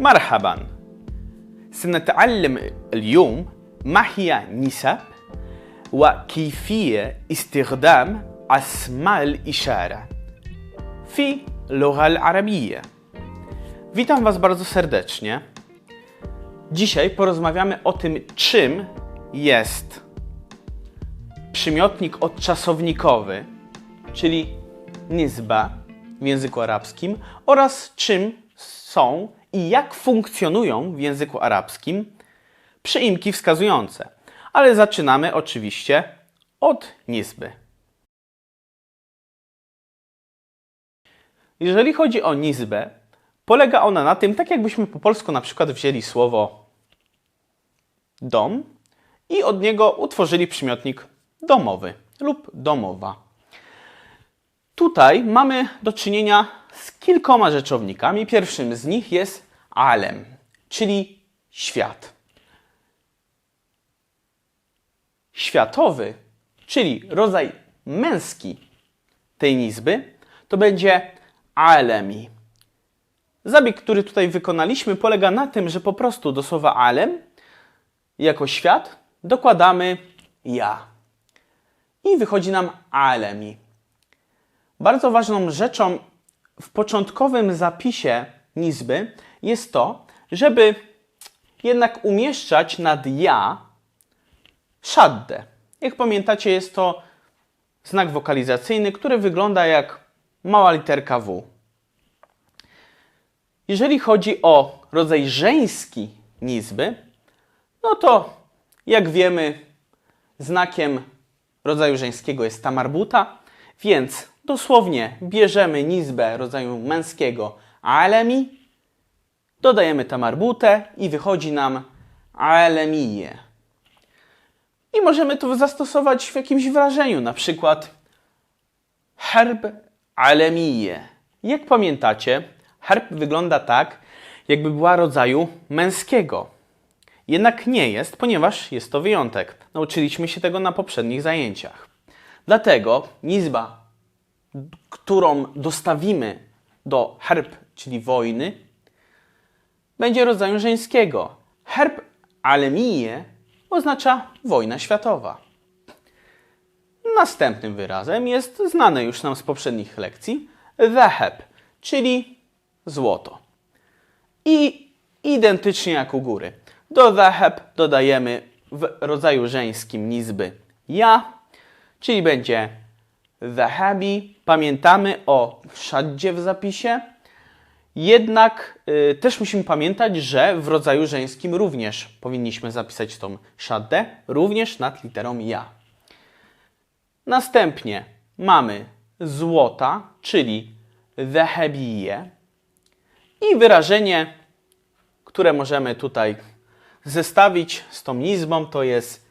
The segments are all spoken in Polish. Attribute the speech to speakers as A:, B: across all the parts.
A: مرحبا سنتعلم اليوم ما هي نسب وكيفية استخدام أسماء الإشارة في اللغة العربية Witam Was bardzo serdecznie. Dzisiaj porozmawiamy o tym, czym jest przymiotnik odczasownikowy, czyli nizba w języku arabskim, oraz czym są i jak funkcjonują w języku arabskim przyimki wskazujące. Ale zaczynamy oczywiście od nizby. Jeżeli chodzi o nizbę, polega ona na tym, tak jakbyśmy po polsku na przykład wzięli słowo dom i od niego utworzyli przymiotnik domowy lub domowa. Tutaj mamy do czynienia z kilkoma rzeczownikami. Pierwszym z nich jest alem, czyli świat. Światowy, czyli rodzaj męski tej nizby, to będzie alemi. Zabieg, który tutaj wykonaliśmy, polega na tym, że po prostu do słowa alem jako świat dokładamy ja. I wychodzi nam alemi. Bardzo ważną rzeczą w początkowym zapisie nizby jest to, żeby jednak umieszczać nad ja szaddę. Jak pamiętacie, jest to znak wokalizacyjny, który wygląda jak mała literka W. Jeżeli chodzi o rodzaj żeński nizby, no to jak wiemy, znakiem rodzaju żeńskiego jest ta marbuta, więc dosłownie bierzemy nizbę rodzaju męskiego alemi, dodajemy ta marbutę i wychodzi nam alemije. I możemy to zastosować w jakimś wyrażeniu, na przykład herb alemije. Jak pamiętacie, herb wygląda tak, jakby była rodzaju męskiego. Jednak nie jest, ponieważ jest to wyjątek. Nauczyliśmy się tego na poprzednich zajęciach. Dlatego nizba, którą dostawimy do herb, czyli wojny, będzie rodzaju żeńskiego. Herb alemije oznacza wojna światowa. Następnym wyrazem jest znany już nam z poprzednich lekcji zaheb, czyli złoto. I identycznie jak u góry. Do zaheb dodajemy w rodzaju żeńskim nizby ja, czyli będzie zahabi. Pamiętamy o szaddzie w zapisie. Jednak y, też musimy pamiętać, że w rodzaju żeńskim również powinniśmy zapisać tą szaddę, również nad literą ja. Następnie mamy złota, czyli zahabije i wyrażenie, które możemy tutaj zestawić z tą nizbą, to jest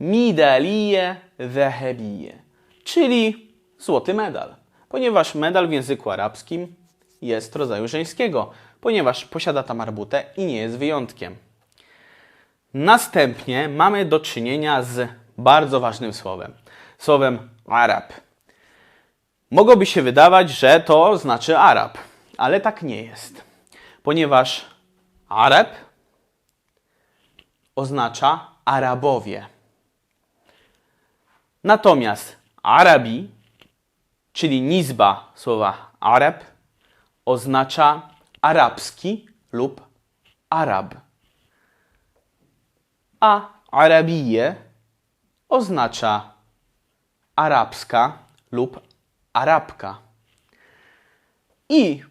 A: midalije zahabije, czyli złoty medal. Ponieważ medal w języku arabskim jest rodzaju żeńskiego, ponieważ posiada tam marbutę i nie jest wyjątkiem. Następnie mamy do czynienia z bardzo ważnym słowem. Słowem Arab. Mogłoby się wydawać, że to znaczy Arab, ale tak nie jest. Ponieważ Arab oznacza Arabowie. Natomiast Arabi, czyli nizba słowa Arab, oznacza arabski lub Arab. A Arabije oznacza arabska lub arabka. I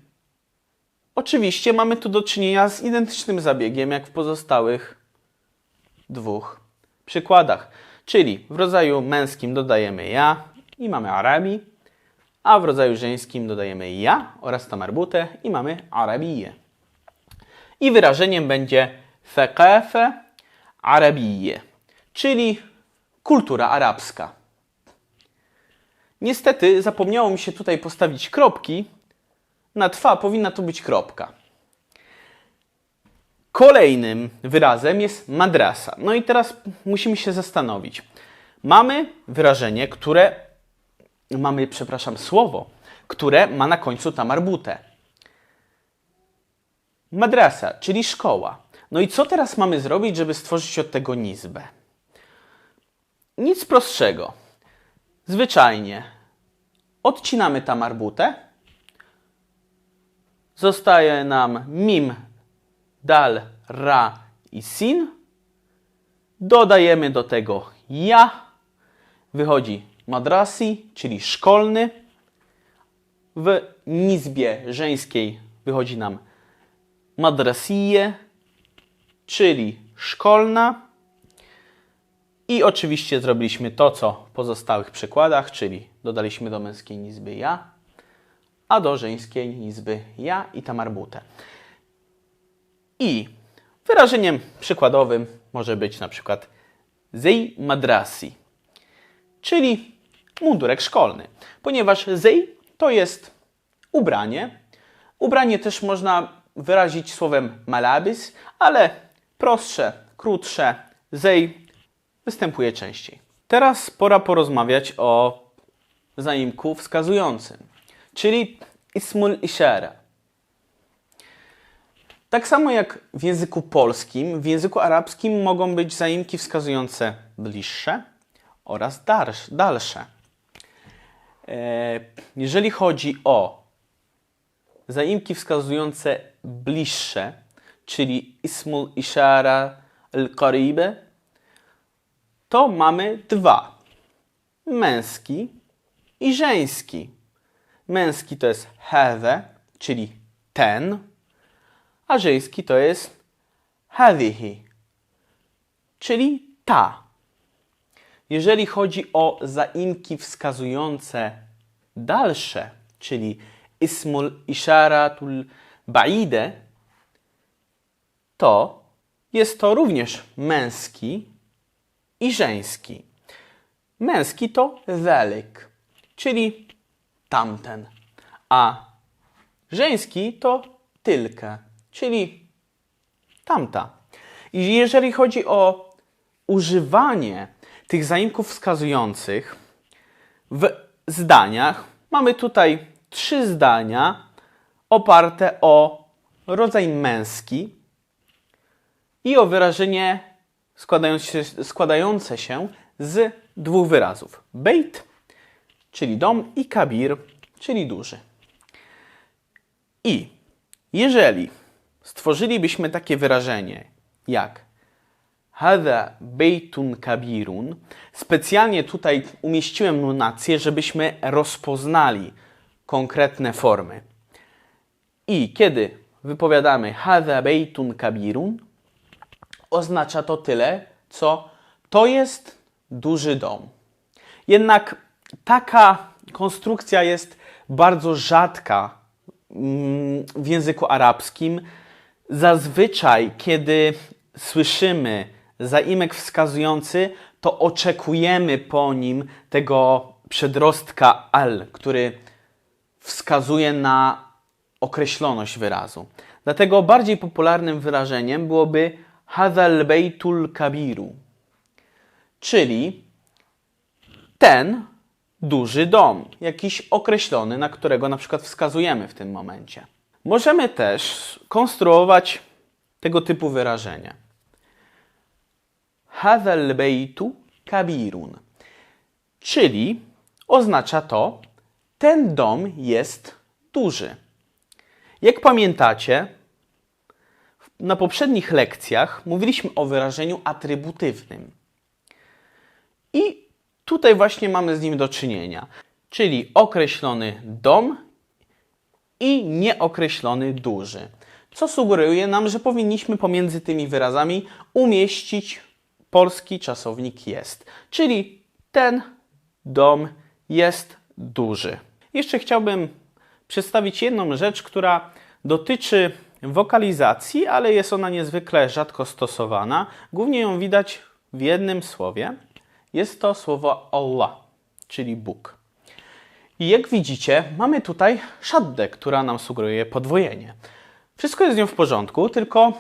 A: oczywiście mamy tu do czynienia z identycznym zabiegiem jak w pozostałych dwóch przykładach. Czyli w rodzaju męskim dodajemy ja i mamy Arabi, a w rodzaju żeńskim dodajemy ja oraz tamarbutę i mamy Arabije. I wyrażeniem będzie thaqafe arabije, czyli kultura arabska. Niestety zapomniało mi się tutaj postawić kropki. Na twa powinna to być kropka. Kolejnym wyrazem jest madrasa. No i teraz musimy się zastanowić. Mamy wyrażenie, które mamy, przepraszam, słowo, które ma na końcu tamarbutę. madrasa, czyli szkoła. No i co teraz mamy zrobić, żeby stworzyć od tego nizbę? Nic prostszego. Zwyczajnie odcinamy tam arbutę. Zostaje nam mim, dal, ra i sin. Dodajemy do tego ja. Wychodzi madrasi, czyli szkolny. W nizbie żeńskiej wychodzi nam madrasije, czyli szkolna. I oczywiście zrobiliśmy to, co w pozostałych przykładach, czyli dodaliśmy do męskiej nizby ja, a do żeńskiej nizby ja i tamarbutę. I wyrażeniem przykładowym może być na przykład zej madrasi, czyli mundurek szkolny, ponieważ zej to jest ubranie. Ubranie też można wyrazić słowem malabis, ale prostsze, krótsze zej występuje częściej. Teraz pora porozmawiać o zaimku wskazującym, czyli ismul ishara. Tak samo jak w języku polskim, w języku arabskim mogą być zaimki wskazujące bliższe oraz dalsze. E, Jeżeli chodzi o zaimki wskazujące bliższe, czyli ismul ishara al-qaribe, to mamy dwa. Męski i żeński. Męski to jest hewe, czyli ten, a żeński to jest hadhihi, czyli ta. Jeżeli chodzi o zaimki wskazujące dalsze, czyli ismul isharatul ba'ide, to jest to również męski i żeński. Męski to dhalik, czyli tamten, a żeński to tylka, czyli tamta. I jeżeli chodzi o używanie tych zaimków wskazujących w zdaniach, mamy tutaj trzy zdania oparte o rodzaj męski i o wyrażenie składające się, składające się z dwóch wyrazów. Bejt, czyli dom, i kabir, czyli duży. I jeżeli stworzylibyśmy takie wyrażenie jak Hada bejtun kabirun, specjalnie tutaj umieściłem nunację, żebyśmy rozpoznali konkretne formy. I kiedy wypowiadamy Hada bejtun kabirun, oznacza to tyle, co to jest duży dom. Jednak taka konstrukcja jest bardzo rzadka mm, w języku arabskim. Zazwyczaj, kiedy słyszymy zaimek wskazujący, to oczekujemy po nim tego przedrostka al, który wskazuje na określoność wyrazu. Dlatego bardziej popularnym wyrażeniem byłoby hadal bejtul kabiru, czyli ten duży dom, jakiś określony, na którego na przykład wskazujemy w tym momencie. Możemy też konstruować tego typu wyrażenia. Hadal bejtu kabirun, czyli oznacza to, ten dom jest duży. Jak pamiętacie, na poprzednich lekcjach mówiliśmy o wyrażeniu atrybutywnym. I tutaj właśnie mamy z nim do czynienia, czyli określony dom i nieokreślony duży. Co sugeruje nam, że powinniśmy pomiędzy tymi wyrazami umieścić polski czasownik jest. Czyli ten dom jest duży. Jeszcze chciałbym przedstawić jedną rzecz, która dotyczy wokalizacji, ale jest ona niezwykle rzadko stosowana. Głównie ją widać w jednym słowie. Jest to słowo Allah, czyli Bóg. I jak widzicie, mamy tutaj szaddę, która nam sugeruje podwojenie. Wszystko jest z nią w porządku, tylko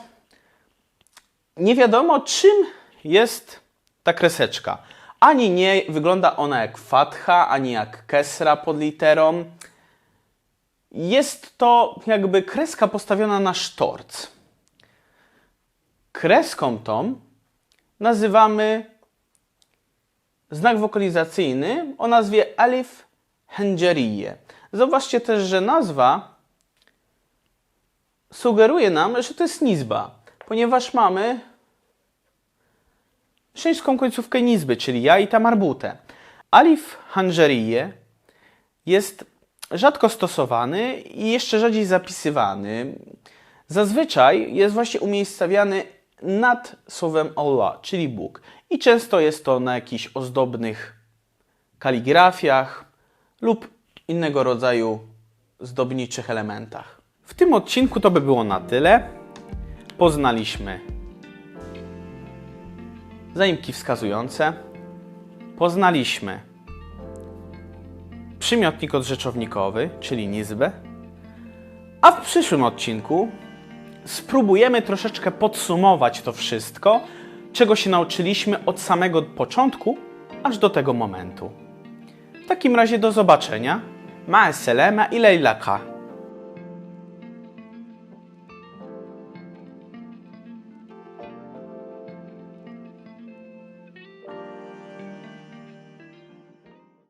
A: nie wiadomo, czym jest ta kreseczka. Ani nie wygląda ona jak fatha, ani jak kesra pod literą. Jest to jakby kreska postawiona na sztorc. Kreską tą nazywamy znak wokalizacyjny o nazwie Alif Hengeriye. Zauważcie też, że nazwa sugeruje nam, że to jest nizba, ponieważ mamy szeńską końcówkę nizby, czyli ja i ta marbutę. Alif Hengeriye jest rzadko stosowany i jeszcze rzadziej zapisywany. Zazwyczaj jest właśnie umiejscawiany nad słowem Allah, czyli Bóg. I często jest to na jakichś ozdobnych kaligrafiach lub innego rodzaju zdobniczych elementach. W tym odcinku to by było na tyle. Poznaliśmy zaimki wskazujące, poznaliśmy przymiotnik odrzeczownikowy, czyli nizbę, a w przyszłym odcinku spróbujemy troszeczkę podsumować to wszystko, czego się nauczyliśmy od samego początku aż do tego momentu. W takim razie do zobaczenia. Ma i lejlaka.